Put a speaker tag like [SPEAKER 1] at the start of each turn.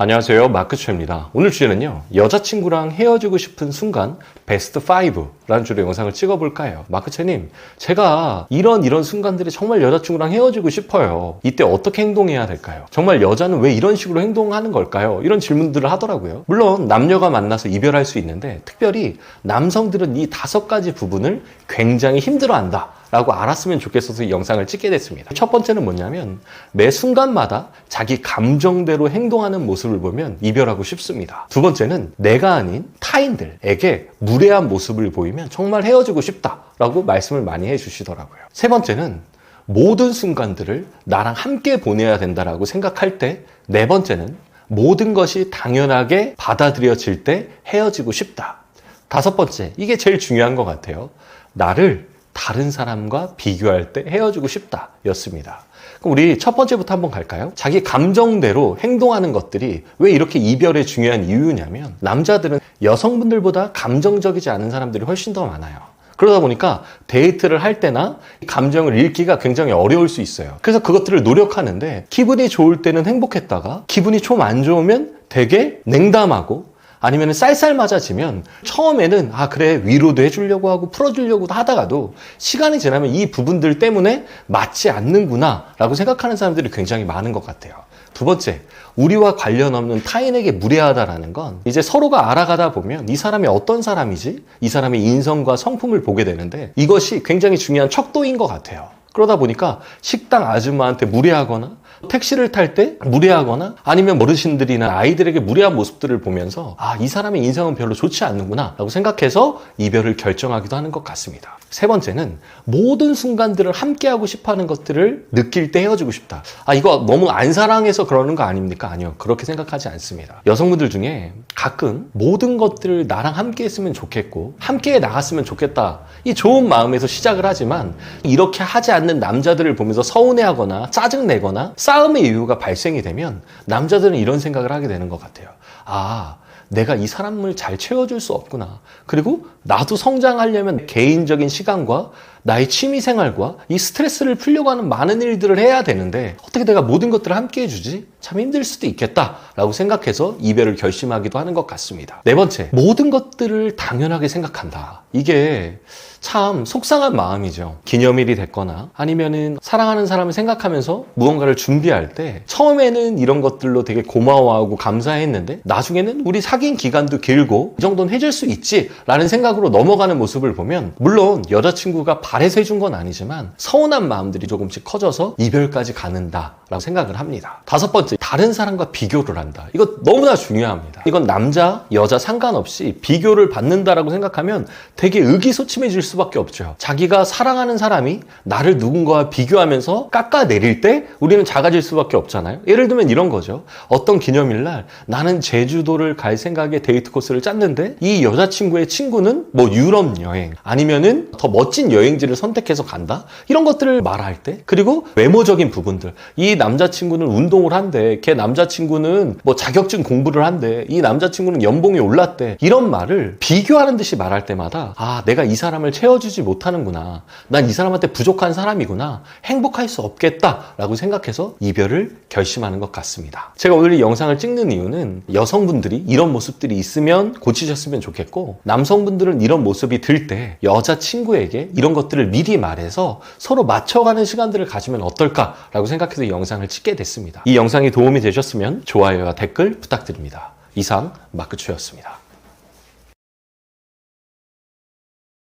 [SPEAKER 1] 안녕하세요. 마크추입니다. 오늘 주제는요. 여자친구랑 헤어지고 싶은 순간 베스트 5라는 주로 영상을 찍어볼까 해요. 마크채님, 제가 이런 이런 순간들이 정말 여자친구랑 헤어지고 싶어요. 이때 어떻게 행동해야 될까요? 정말 여자는 왜 이런 식으로 행동하는 걸까요? 이런 질문들을 하더라고요. 물론 남녀가 만나서 이별할 수 있는데 특별히 남성들은 이 다섯 가지 부분을 굉장히 힘들어한다. 라고 알았으면 좋겠어서 이 영상을 찍게 됐습니다. 첫 번째는 뭐냐면 매 순간마다 자기 감정대로 행동하는 모습을 보면 이별하고 싶습니다. 두 번째는 내가 아닌 타인들에게 무례한 모습을 보이면 정말 헤어지고 싶다라고 말씀을 많이 해주시더라고요. 세 번째는 모든 순간들을 나랑 함께 보내야 된다라고 생각할 때 네 번째는 모든 것이 당연하게 받아들여질 때 헤어지고 싶다. 다섯 번째, 이게 제일 중요한 것 같아요. 나를 다른 사람과 비교할 때 헤어지고 싶다 였습니다. 그럼 우리 첫 번째부터 한번 갈까요? 자기 감정대로 행동하는 것들이 왜 이렇게 이별의 중요한 이유냐면 남자들은 여성분들보다 감정적이지 않은 사람들이 훨씬 더 많아요. 그러다 보니까 데이트를 할 때나 감정을 읽기가 굉장히 어려울 수 있어요. 그래서 그것들을 노력하는데 기분이 좋을 때는 행복했다가 기분이 좀 안 좋으면 되게 냉담하고 아니면 쌀쌀 맞아지면 처음에는 아 그래 위로도 해주려고 하고 풀어주려고 하다가도 시간이 지나면 이 부분들 때문에 맞지 않는구나 라고 생각하는 사람들이 굉장히 많은 것 같아요. 두 번째, 우리와 관련 없는 타인에게 무례하다라는 건 이제 서로가 알아가다 보면 이 사람이 어떤 사람이지? 이 사람의 인성과 성품을 보게 되는데 이것이 굉장히 중요한 척도인 것 같아요. 그러다 보니까 식당 아줌마한테 무례하거나 택시를 탈 때 무례하거나 아니면 어르신들이나 아이들에게 무례한 모습들을 보면서 아, 이 사람의 인성은 별로 좋지 않는구나 라고 생각해서 이별을 결정하기도 하는 것 같습니다. 세 번째는 모든 순간들을 함께하고 싶어 하는 것들을 느낄 때 헤어지고 싶다. 아, 이거 너무 안 사랑해서 그러는 거 아닙니까? 아니요. 그렇게 생각하지 않습니다. 여성분들 중에 가끔 모든 것들을 나랑 함께 했으면 좋겠고 함께 나갔으면 좋겠다. 이 좋은 마음에서 시작을 하지만 이렇게 하지 않는 남자들을 보면서 서운해하거나 짜증내거나 싸움의 이유가 발생이 되면 남자들은 이런 생각을 하게 되는 것 같아요. 아, 내가 이 사람을 잘 채워줄 수 없구나. 그리고 나도 성장하려면 개인적인 시간과 나의 취미 생활과 이 스트레스를 풀려고 하는 많은 일들을 해야 되는데 어떻게 내가 모든 것들을 함께 해주지? 참 힘들 수도 있겠다라고 생각해서 이별을 결심하기도 하는 것 같습니다. 네 번째, 모든 것들을 당연하게 생각한다. 이게 참 속상한 마음이죠. 기념일이 됐거나 아니면은 사랑하는 사람을 생각하면서 무언가를 준비할 때 처음에는 이런 것들로 되게 고마워하고 감사했는데 나중에는 우리 사귄 기간도 길고 이 정도는 해줄 수 있지라는 생각으로 넘어가는 모습을 보면 물론 여자친구가 바 래서 해준 건 아니지만 서운한 마음들이 조금씩 커져서 이별까지 가는다라고 생각을 합니다. 다섯 번째, 다른 사람과 비교를 한다. 이거 너무나 중요합니다. 이건 남자, 여자 상관없이 비교를 받는다라고 생각하면 되게 의기소침해질 수밖에 없죠. 자기가 사랑하는 사람이 나를 누군가와 비교하면서 깎아내릴 때 우리는 작아질 수밖에 없잖아요. 예를 들면 이런 거죠. 어떤 기념일날 나는 제주도를 갈 생각에 데이트 코스를 짰는데 이 여자친구의 친구는 뭐 유럽 여행 아니면은 더 멋진 여행 지를 선택해서 간다? 이런 것들을 말할 때 그리고 외모적인 부분들. 이 남자친구는 운동을 한대. 걔 남자친구는 뭐 자격증 공부를 한대. 이 남자친구는 연봉이 올랐대. 이런 말을 비교하는 듯이 말할 때마다 아 내가 이 사람을 채워주지 못하는구나. 난 이 사람한테 부족한 사람이구나. 행복할 수 없겠다 라고 생각해서 이별을 결심하는 것 같습니다. 제가 오늘 이 영상을 찍는 이유는 여성분들이 이런 모습들이 있으면 고치셨으면 좋겠고 남성분들은 이런 모습이 들 때 여자친구에게 이런 것 들을 미리 말해서 서로 맞춰가는 시간들을 가지면 어떨까라고 생각해서 이 영상을 찍게 됐습니다. 이 영상이 도움이 되셨으면 좋아요와 댓글 부탁드립니다. 이상 마크추였습니다